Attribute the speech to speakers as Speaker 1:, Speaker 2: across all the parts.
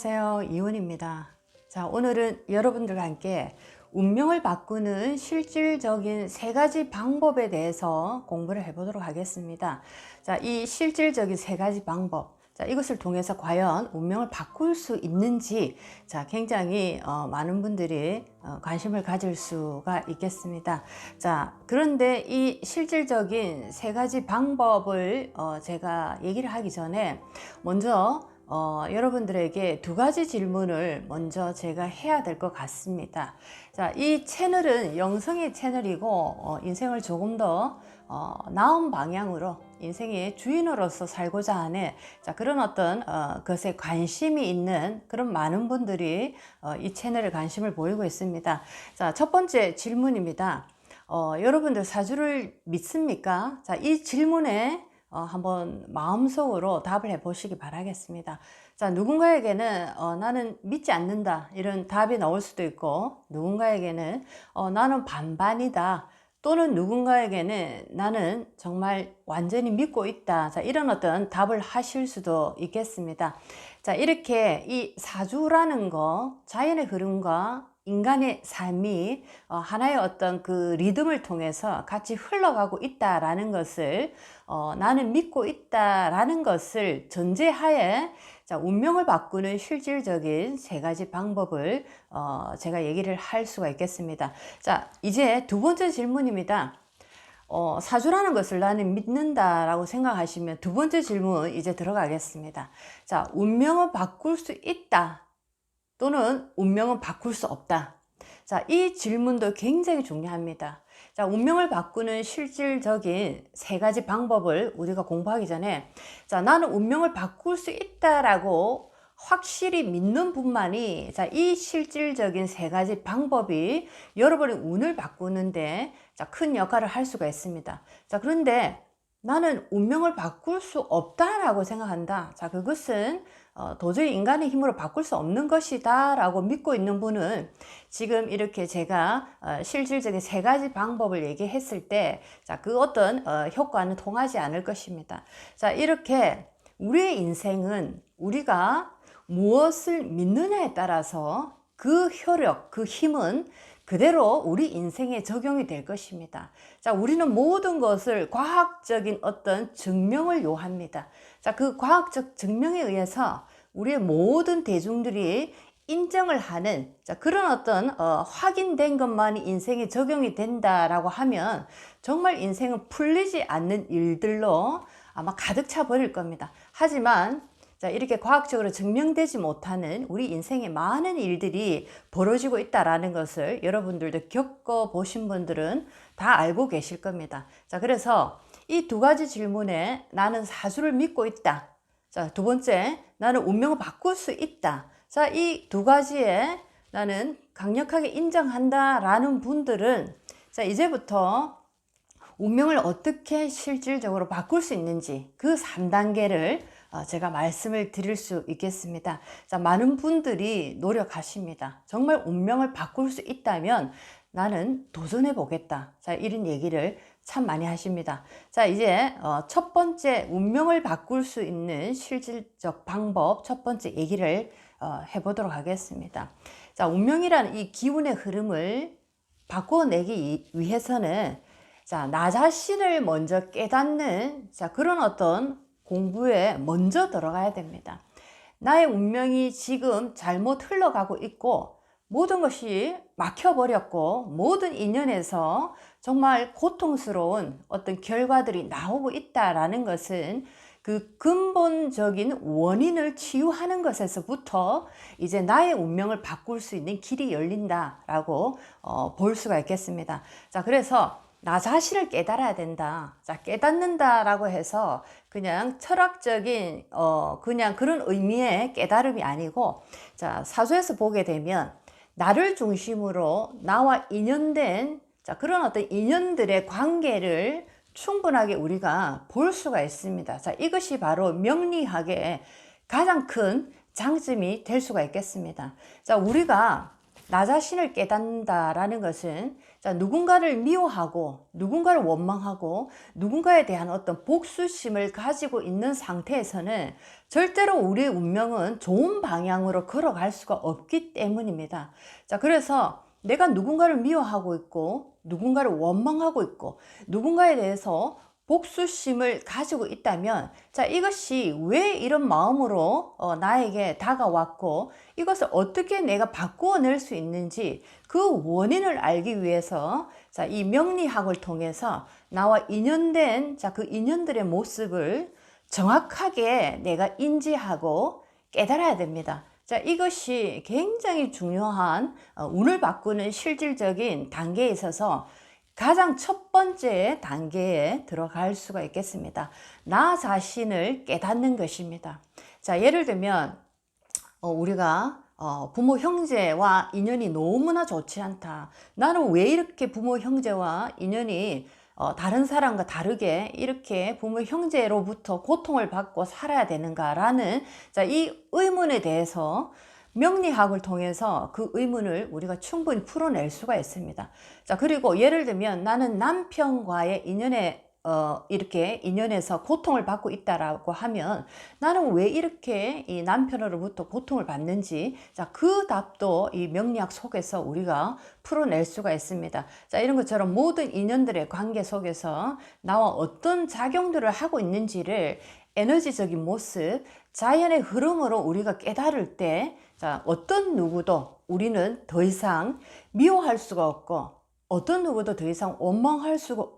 Speaker 1: 안녕하세요. 이원입니다. 자, 오늘은 여러분들과 함께 운명을 바꾸는 실질적인 세 가지 방법에 대해서 공부를 해보도록 하겠습니다. 자, 이 실질적인 세 가지 방법. 자, 이것을 통해서 과연 운명을 바꿀 수 있는지, 자, 굉장히 어, 많은 분들이 어, 관심을 가질 수가 있겠습니다. 자, 그런데 이 실질적인 세 가지 방법을 어, 제가 얘기를 하기 전에 먼저 어, 여러분들에게 두 가지 질문을 먼저 제가 해야 될 것 같습니다. 자, 이 채널은 영성의 채널이고, 어, 인생을 조금 더 어, 나은 방향으로 인생의 주인으로서 살고자 하는 자, 그런 어떤 어, 것에 관심이 있는 그런 많은 분들이 어, 이 채널에 관심을 보이고 있습니다. 자, 첫 번째 질문입니다. 어, 여러분들 사주를 믿습니까? 자, 이 질문에 어, 한번 마음속으로 답을 해 보시기 바라겠습니다. 자, 누군가에게는 어, 나는 믿지 않는다 이런 답이 나올 수도 있고 누군가에게는 어, 나는 반반이다 또는 누군가에게는 나는 정말 완전히 믿고 있다. 자, 이런 어떤 답을 하실 수도 있겠습니다. 자, 이렇게 이 사주라는 거 자연의 흐름과 인간의 삶이 어, 하나의 어떤 그 리듬을 통해서 같이 흘러가고 있다라는 것을 어, 나는 믿고 있다라는 것을 전제하에 자, 운명을 바꾸는 실질적인 세 가지 방법을 어, 제가 얘기를 할 수가 있겠습니다. 자, 이제 두 번째 질문입니다. 어, 사주라는 것을 나는 믿는다라고 생각하시면 두 번째 질문 이제 들어가겠습니다. 자, 운명을 바꿀 수 있다. 또는 운명은 바꿀 수 없다. 자, 이 질문도 굉장히 중요합니다. 자, 운명을 바꾸는 실질적인 세 가지 방법을 우리가 공부하기 전에, 자, 나는 운명을 바꿀 수 있다라고 확실히 믿는 분만이, 자, 이 실질적인 세 가지 방법이 여러분의 운을 바꾸는데, 자, 큰 역할을 할 수가 있습니다. 자, 그런데 나는 운명을 바꿀 수 없다라고 생각한다. 자, 그것은 어, 도저히 인간의 힘으로 바꿀 수 없는 것이다 라고 믿고 있는 분은 지금 이렇게 제가 어, 실질적인 세 가지 방법을 얘기했을 때, 자, 그 어떤 어, 효과는 통하지 않을 것입니다. 자, 이렇게 우리의 인생은 우리가 무엇을 믿느냐에 따라서 그 효력, 그 힘은 그대로 우리 인생에 적용이 될 것입니다. 자, 우리는 모든 것을 과학적인 어떤 증명을 요합니다. 자, 그 과학적 증명에 의해서 우리의 모든 대중들이 인정을 하는 자, 그런 어떤 어, 확인된 것만이 인생에 적용이 된다라고 하면 정말 인생은 풀리지 않는 일들로 아마 가득 차 버릴 겁니다. 하지만 자, 이렇게 과학적으로 증명되지 못하는 우리 인생에 많은 일들이 벌어지고 있다라는 것을 여러분들도 겪어보신 분들은 다 알고 계실 겁니다. 자, 그래서 이 두 가지 질문에 나는 사주를 믿고 있다. 자, 두 번째, 나는 운명을 바꿀 수 있다. 자, 이 두 가지에 나는 강력하게 인정한다라는 분들은 자, 이제부터 운명을 어떻게 실질적으로 바꿀 수 있는지 그 3단계를 어, 제가 말씀을 드릴 수 있겠습니다. 자, 많은 분들이 노력하십니다. 정말 운명을 바꿀 수 있다면 나는 도전해 보겠다. 자, 이런 얘기를 참 많이 하십니다. 자, 이제 어, 첫 번째 운명을 바꿀 수 있는 실질적 방법 첫 번째 얘기를 어, 해보도록 하겠습니다. 자, 운명이라는 이 기운의 흐름을 바꿔내기 위해서는 자, 나 자신을 먼저 깨닫는 자, 그런 어떤 공부에 먼저 들어가야 됩니다. 나의 운명이 지금 잘못 흘러가고 있고 모든 것이 막혀버렸고 모든 인연에서 정말 고통스러운 어떤 결과들이 나오고 있다라는 것은 그 근본적인 원인을 치유하는 것에서부터 이제 나의 운명을 바꿀 수 있는 길이 열린다라고 어, 볼 수가 있겠습니다. 자, 그래서 나 자신을 깨달아야 된다. 자, 깨닫는다라고 해서 그냥 철학적인, 어, 그냥 그런 의미의 깨달음이 아니고, 자, 사주에서 보게 되면, 나를 중심으로 나와 인연된, 자, 그런 어떤 인연들의 관계를 충분하게 우리가 볼 수가 있습니다. 자, 이것이 바로 명리학의 가장 큰 장점이 될 수가 있겠습니다. 자, 우리가 나 자신을 깨닫는다라는 것은 자, 누군가를 미워하고 누군가를 원망하고 누군가에 대한 어떤 복수심을 가지고 있는 상태에서는 절대로 우리의 운명은 좋은 방향으로 걸어갈 수가 없기 때문입니다. 자, 그래서 내가 누군가를 미워하고 있고 누군가를 원망하고 있고 누군가에 대해서 복수심을 가지고 있다면 자 이것이 왜 이런 마음으로 어, 나에게 다가왔고 이것을 어떻게 내가 바꾸어 낼 수 있는지 그 원인을 알기 위해서 자이 명리학을 통해서 나와 인연된 자그 인연들의 모습을 정확하게 내가 인지하고 깨달아야 됩니다. 자, 이것이 굉장히 중요한 어, 운을 바꾸는 실질적인 단계에 있어서 가장 첫 번째 단계에 들어갈 수가 있겠습니다. 나 자신을 깨닫는 것입니다. 자, 예를 들면, 어, 우리가 어, 부모 형제와 인연이 너무나 좋지 않다. 나는 왜 이렇게 부모 형제와 인연이 어, 다른 사람과 다르게 이렇게 부모 형제로부터 고통을 받고 살아야 되는가라는 자, 이 의문에 대해서 명리학을 통해서 그 의문을 우리가 충분히 풀어낼 수가 있습니다. 자, 그리고 예를 들면 나는 남편과의 인연에 어, 이렇게 인연에서 고통을 받고 있다라고 하면 나는 왜 이렇게 이 남편으로부터 고통을 받는지 자, 그 답도 이 명리학 속에서 우리가 풀어낼 수가 있습니다. 자, 이런 것처럼 모든 인연들의 관계 속에서 나와 어떤 작용들을 하고 있는지를 에너지적인 모습, 자연의 흐름으로 우리가 깨달을 때 자, 어떤 누구도 우리는 더 이상 미워할 수가 없고 어떤 누구도 더 이상 원망할 수가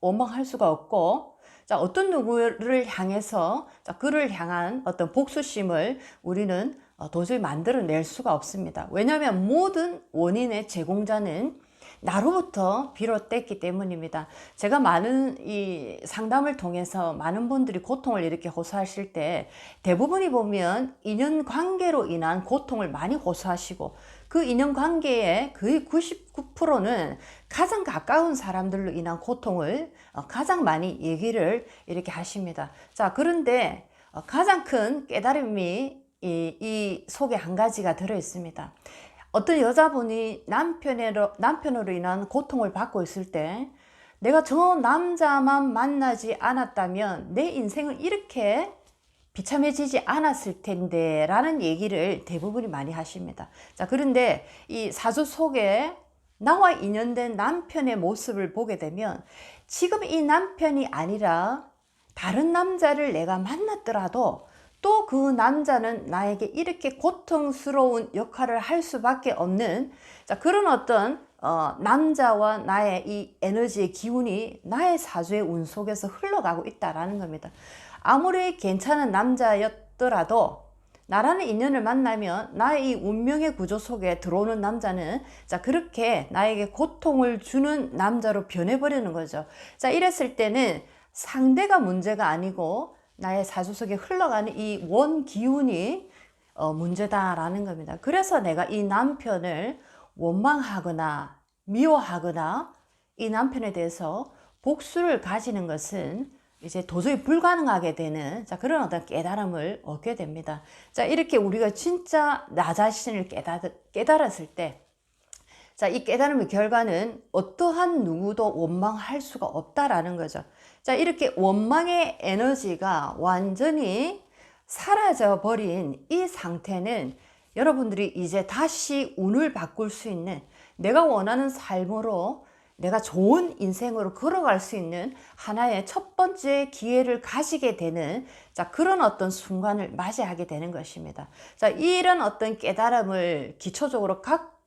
Speaker 1: 원망할 수가 없고 자, 어떤 누구를 향해서 자, 그를 향한 어떤 복수심을 우리는 어, 도저히 만들어낼 수가 없습니다. 왜냐하면 모든 원인의 제공자는 나로부터 비롯됐기 때문입니다. 제가 많은 이 상담을 통해서 많은 분들이 고통을 이렇게 호소하실 때 대부분이 보면 인연 관계로 인한 고통을 많이 호소하시고 그 인연 관계의 거의 99%는 가장 가까운 사람들로 인한 고통을 어, 가장 많이 얘기를 이렇게 하십니다. 자, 그런데 어, 가장 큰 깨달음이 이, 이 속에 한 가지가 들어 있습니다. 어떤 여자분이 남편으로, 남편으로 인한 고통을 받고 있을 때 내가 저 남자만 만나지 않았다면 내 인생은 이렇게 비참해지지 않았을 텐데 라는 얘기를 대부분이 많이 하십니다. 자, 그런데 이 사주 속에 나와 인연된 남편의 모습을 보게 되면 지금 이 남편이 아니라 다른 남자를 내가 만났더라도 또 그 남자는 나에게 이렇게 고통스러운 역할을 할 수밖에 없는 자, 그런 어떤 어, 남자와 나의 이 에너지의 기운이 나의 사주의 운 속에서 흘러가고 있다라는 겁니다. 아무리 괜찮은 남자였더라도 나라는 인연을 만나면 나의 이 운명의 구조 속에 들어오는 남자는 자 그렇게 나에게 고통을 주는 남자로 변해버리는 거죠. 자 이랬을 때는 상대가 문제가 아니고 나의 사주 속에 흘러가는 이 원 기운이 어, 문제다라는 겁니다. 그래서 내가 이 남편을 원망하거나 미워하거나 이 남편에 대해서 복수를 가지는 것은 이제 도저히 불가능하게 되는 자 그런 어떤 깨달음을 얻게 됩니다. 자 이렇게 우리가 진짜 나 자신을 깨달, 깨달았을 때 자, 이 깨달음의 결과는 어떠한 누구도 원망할 수가 없다라는 거죠. 자, 이렇게 원망의 에너지가 완전히 사라져 버린 이 상태는 여러분들이 이제 다시 운을 바꿀 수 있는 내가 원하는 삶으로 내가 좋은 인생으로 걸어갈 수 있는 하나의 첫 번째 기회를 가지게 되는 자 그런 어떤 순간을 맞이하게 되는 것입니다. 자 이런 어떤 깨달음을 기초적으로 갖고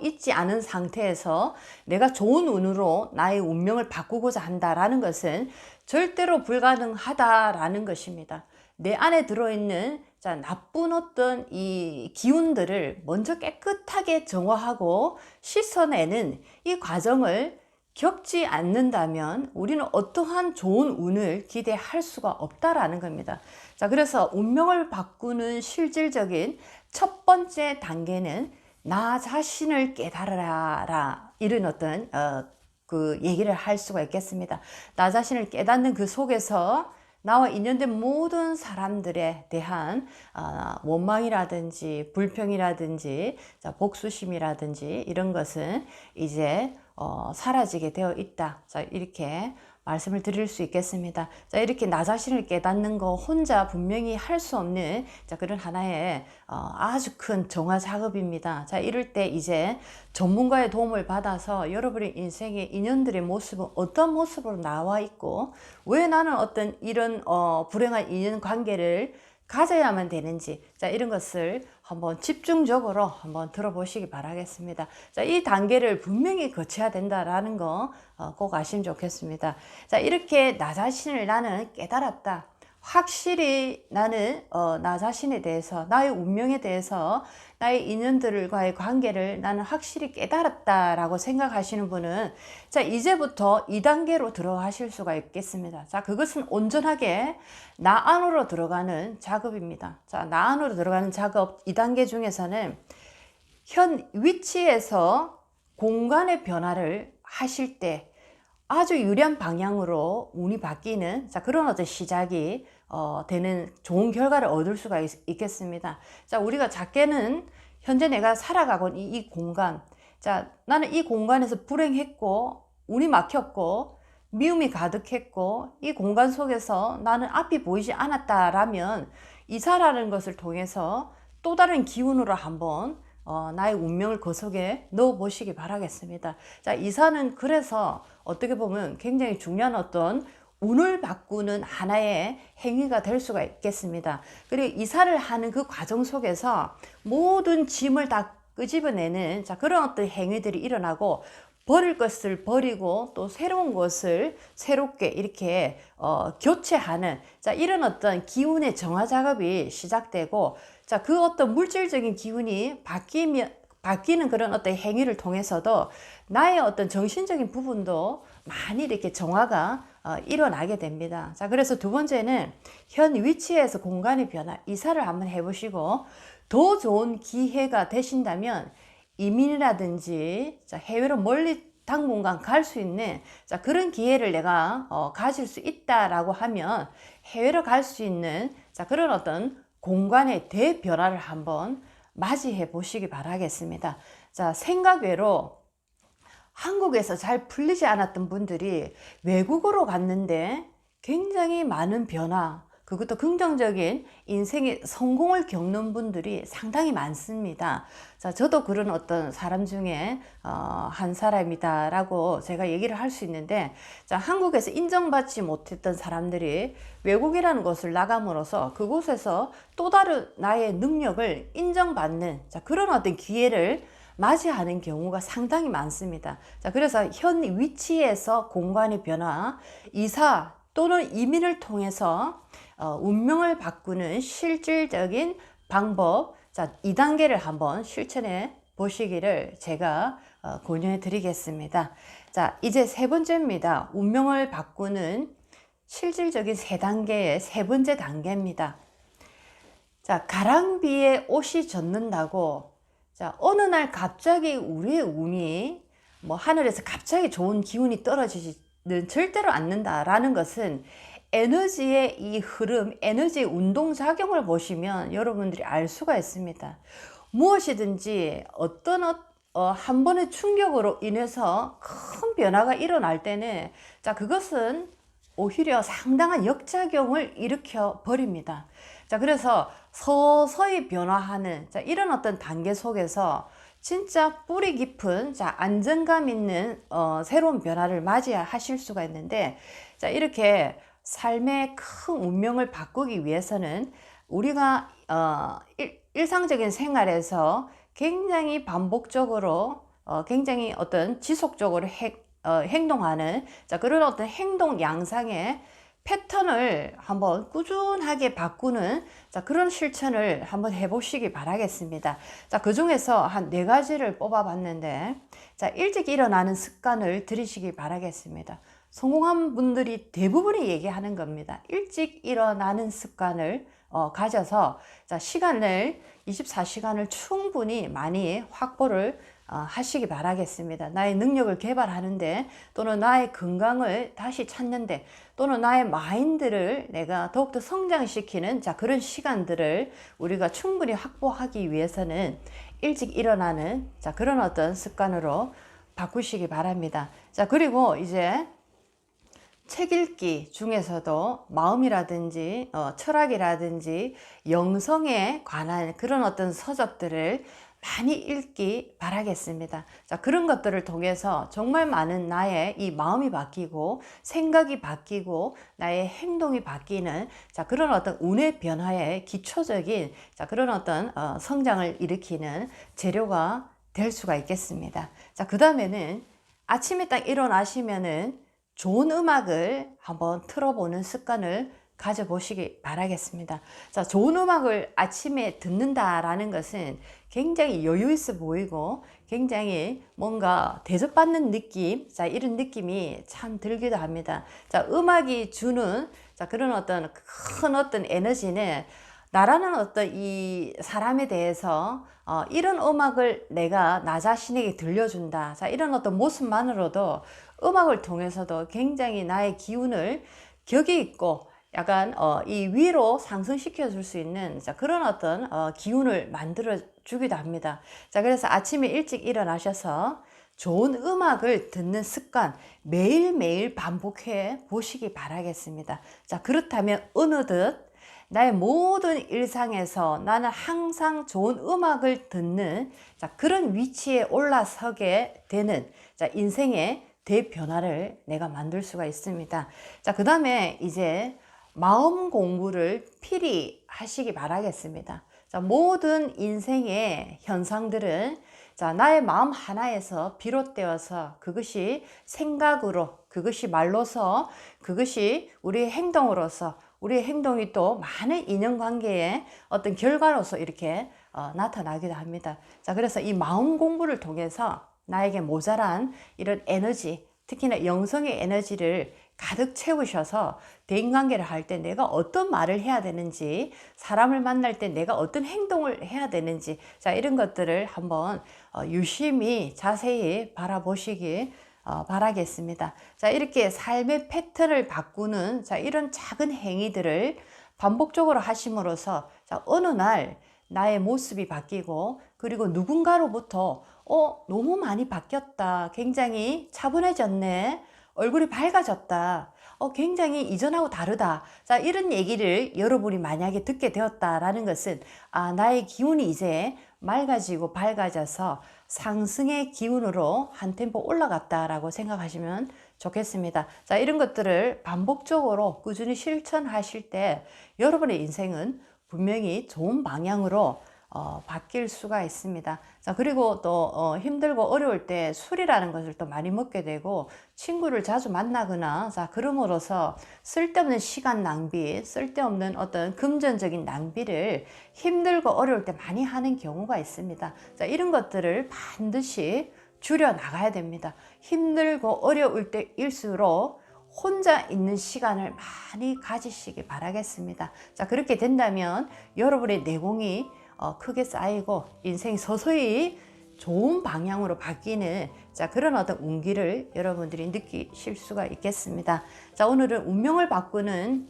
Speaker 1: 있지 않은 상태에서 내가 좋은 운으로 나의 운명을 바꾸고자 한다라는 것은 절대로 불가능하다라는 것입니다. 내 안에 들어있는 자, 나쁜 어떤 이 기운들을 먼저 깨끗하게 정화하고 씻어내는 이 과정을 겪지 않는다면 우리는 어떠한 좋은 운을 기대할 수가 없다라는 겁니다. 자, 그래서 운명을 바꾸는 실질적인 첫 번째 단계는 나 자신을 깨달아라. 이런 어떤, 어, 그 얘기를 할 수가 있겠습니다. 나 자신을 깨닫는 그 속에서 나와 인연된 모든 사람들에 대한 어, 원망이라든지 불평이라든지 자, 복수심이라든지 이런 것은 이제 어, 사라지게 되어 있다. 자, 이렇게 말씀을 드릴 수 있겠습니다. 자, 이렇게 나 자신을 깨닫는 거 혼자 분명히 할 수 없는 자, 그런 하나의 어, 아주 큰 정화 작업입니다. 자, 이럴 때 이제 전문가의 도움을 받아서 여러분의 인생의 인연들의 모습은 어떤 모습으로 나와 있고 왜 나는 어떤 이런 어, 불행한 인연 관계를 가져야만 되는지 자 이런 것을 한번 집중적으로 한번 들어보시기 바라겠습니다. 자 이 단계를 분명히 거쳐야 된다라는 거 꼭 아시면 좋겠습니다. 자 이렇게 나 자신을 나는 깨달았다. 확실히 나는 어, 나 자신에 대해서 나의 운명에 대해서 나의 인연들과의 관계를 나는 확실히 깨달았다라고 생각하시는 분은 자 이제부터 2단계로 들어가실 수가 있겠습니다. 자 그것은 온전하게 나 안으로 들어가는 작업입니다. 자나 안으로 들어가는 작업 2단계 중에서는 현 위치에서 공간의 변화를 하실 때 아주 유리한 방향으로 운이 바뀌는 자 그런 어떤 시작이 어, 되는 좋은 결과를 얻을 수가 있, 겠습니다 자 우리가 작게는 현재 내가 살아가고 이, 이 공간 자 나는 이 공간에서 불행했고 운이 막혔고 미움이 가득했고 이 공간 속에서 나는 앞이 보이지 않았다라면 이사라는 것을 통해서 또 다른 기운으로 한번 어, 나의 운명을 그 속에 넣어 보시기 바라겠습니다. 자, 이사는 그래서 어떻게 보면 굉장히 중요한 어떤 운을 바꾸는 하나의 행위가 될 수가 있겠습니다. 그리고 이사를 하는 그 과정 속에서 모든 짐을 다 끄집어내는 자, 그런 어떤 행위들이 일어나고 버릴 것을 버리고 또 새로운 것을 새롭게 이렇게 어, 교체하는 자 이런 어떤 기운의 정화 작업이 시작되고 자 그 어떤 물질적인 기운이 바뀌면 바뀌는 그런 어떤 행위를 통해서도 나의 어떤 정신적인 부분도 많이 이렇게 정화가 어, 일어나게 됩니다. 자, 그래서 두 번째는 현 위치에서 공간의 변화, 이사를 한번 해보시고 더 좋은 기회가 되신다면 이민이라든지 자, 해외로 멀리 당분간 갈 수 있는 자, 그런 기회를 내가 어, 가질 수 있다라고 하면 해외로 갈 수 있는 자, 그런 어떤 공간의 대변화를 한번 맞이해 보시기 바라겠습니다. 자, 생각 외로 한국에서 잘 풀리지 않았던 분들이 외국으로 갔는데 굉장히 많은 변화, 그것도 긍정적인 인생의 성공을 겪는 분들이 상당히 많습니다. 자, 저도 그런 어떤 사람 중에 어, 한 사람이다라고 제가 얘기를 할 수 있는데, 자, 한국에서 인정받지 못했던 사람들이 외국이라는 곳을 나감으로써 그곳에서 또 다른 나의 능력을 인정받는 자, 그런 어떤 기회를 맞이하는 경우가 상당히 많습니다. 자, 그래서 현 위치에서 공간의 변화, 이사 또는 이민을 통해서 어, 운명을 바꾸는 실질적인 방법, 자, 2단계를 한번 실천해 보시기를 제가 어, 권유해 드리겠습니다. 자, 이제 세 번째입니다. 운명을 바꾸는 실질적인 세 단계의 세 번째 단계입니다. 자, 가랑비에 옷이 젖는다고 자, 어느 날 갑자기 우리의 운이 뭐 하늘에서 갑자기 좋은 기운이 떨어지는 절대로 않는다라는 것은 에너지의 이 흐름, 에너지의 운동작용을 보시면 여러분들이 알 수가 있습니다. 무엇이든지 어떤 어, 한 번의 충격으로 인해서 큰 변화가 일어날 때는 자, 그것은 오히려 상당한 역작용을 일으켜 버립니다. 자, 그래서 서서히 변화하는 자, 이런 어떤 단계 속에서 진짜 뿌리 깊은 자, 안정감 있는 어, 새로운 변화를 맞이하실 수가 있는데 자, 이렇게 삶의 큰 운명을 바꾸기 위해서는 우리가 어, 일, 상적인 생활에서 굉장히 반복적으로 어, 굉장히 어떤 지속적으로 해, 어, 행동하는 자, 그런 어떤 행동 양상의 패턴을 한번 꾸준하게 바꾸는 자, 그런 실천을 한번 해보시기 바라겠습니다. 자, 그 중에서 한 네 가지를 뽑아봤는데, 자, 일찍 일어나는 습관을 들이시기 바라겠습니다. 성공한 분들이 대부분이 얘기하는 겁니다. 일찍 일어나는 습관을 어, 가져서 자, 시간을 24시간을 충분히 많이 확보를 어, 하시기 바라겠습니다. 나의 능력을 개발하는데 또는 나의 건강을 다시 찾는데 또는 나의 마인드를 내가 더욱더 성장시키는 자 그런 시간들을 우리가 충분히 확보하기 위해서는 일찍 일어나는 자 그런 어떤 습관으로 바꾸시기 바랍니다. 자 그리고 이제 책 읽기 중에서도 마음이라든지 어, 철학이라든지 영성에 관한 그런 어떤 서적들을 많이 읽기 바라겠습니다. 자, 그런 것들을 통해서 정말 많은 나의 이 마음이 바뀌고 생각이 바뀌고 나의 행동이 바뀌는 자, 그런 어떤 운의 변화의 기초적인 자, 그런 어떤 어, 성장을 일으키는 재료가 될 수가 있겠습니다. 자, 그 다음에는 아침에 딱 일어나시면은 좋은 음악을 한번 틀어보는 습관을 가져보시기 바라겠습니다. 자, 좋은 음악을 아침에 듣는다라는 것은 굉장히 여유 있어 보이고 굉장히 뭔가 대접받는 느낌, 자, 이런 느낌이 참 들기도 합니다. 자, 음악이 주는 자, 그런 어떤 큰 어떤 에너지는 나라는 어떤 이 사람에 대해서 어, 이런 음악을 내가 나 자신에게 들려준다. 자, 이런 어떤 모습만으로도 음악을 통해서도 굉장히 나의 기운을 격이 있고 약간 어, 이 위로 상승시켜 줄 수 있는 자, 그런 어떤 어, 기운을 만들어 주기도 합니다. 자, 그래서 아침에 일찍 일어나셔서 좋은 음악을 듣는 습관 매일매일 반복해 보시기 바라겠습니다. 자, 그렇다면 어느덧 나의 모든 일상에서 나는 항상 좋은 음악을 듣는 자, 그런 위치에 올라서게 되는 자, 인생의 대변화를 내가 만들 수가 있습니다. 자, 그 다음에 이제 마음 공부를 필히 하시기 바라겠습니다. 자, 모든 인생의 현상들은 자, 나의 마음 하나에서 비롯되어서 그것이 생각으로, 그것이 말로서, 그것이 우리의 행동으로서, 우리의 행동이 또 많은 인연관계의 어떤 결과로서 이렇게 어, 나타나기도 합니다. 자, 그래서 이 마음 공부를 통해서 나에게 모자란 이런 에너지, 특히나 영성의 에너지를 가득 채우셔서 대인관계를 할 때 내가 어떤 말을 해야 되는지, 사람을 만날 때 내가 어떤 행동을 해야 되는지, 자, 이런 것들을 한번 어, 유심히 자세히 바라보시기 어, 바라겠습니다. 자, 이렇게 삶의 패턴을 바꾸는 자, 이런 작은 행위들을 반복적으로 하심으로써 자, 어느 날 나의 모습이 바뀌고 그리고 누군가로부터 어, 너무 많이 바뀌었다. 굉장히 차분해졌네. 얼굴이 밝아졌다. 어, 굉장히 이전하고 다르다. 자, 이런 얘기를 여러분이 만약에 듣게 되었다라는 것은, 아, 나의 기운이 이제 맑아지고 밝아져서 상승의 기운으로 한 템포 올라갔다라고 생각하시면 좋겠습니다. 자, 이런 것들을 반복적으로 꾸준히 실천하실 때 여러분의 인생은 분명히 좋은 방향으로 어, 바뀔 수가 있습니다. 자, 그리고 또 어, 힘들고 어려울 때 술이라는 것을 또 많이 먹게 되고 친구를 자주 만나거나 자, 그럼으로써 쓸데없는 시간 낭비, 쓸데없는 어떤 금전적인 낭비를 힘들고 어려울 때 많이 하는 경우가 있습니다. 자, 이런 것들을 반드시 줄여 나가야 됩니다. 힘들고 어려울 때일수록 혼자 있는 시간을 많이 가지시기 바라겠습니다. 자, 그렇게 된다면 여러분의 내공이 어, 크게 쌓이고 인생이 서서히 좋은 방향으로 바뀌는 자 그런 어떤 운기를 여러분들이 느끼실 수가 있겠습니다. 자 오늘은 운명을 바꾸는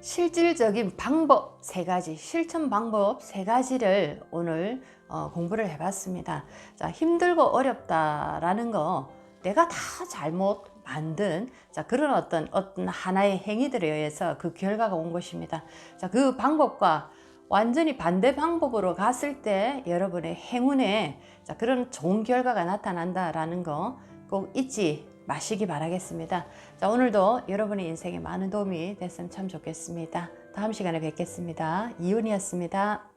Speaker 1: 실질적인 방법 세 가지, 실천 방법 세 가지를 오늘 어, 공부를 해봤습니다. 자 힘들고 어렵다라는 거 내가 다 잘못 만든 자 그런 어떤 어떤 하나의 행위들에 의해서 그 결과가 온 것입니다. 자 그 방법과 완전히 반대 방법으로 갔을 때 여러분의 행운에 자, 그런 좋은 결과가 나타난다라는 거 꼭 잊지 마시기 바라겠습니다. 자, 오늘도 여러분의 인생에 많은 도움이 됐으면 참 좋겠습니다. 다음 시간에 뵙겠습니다. 이윤이었습니다.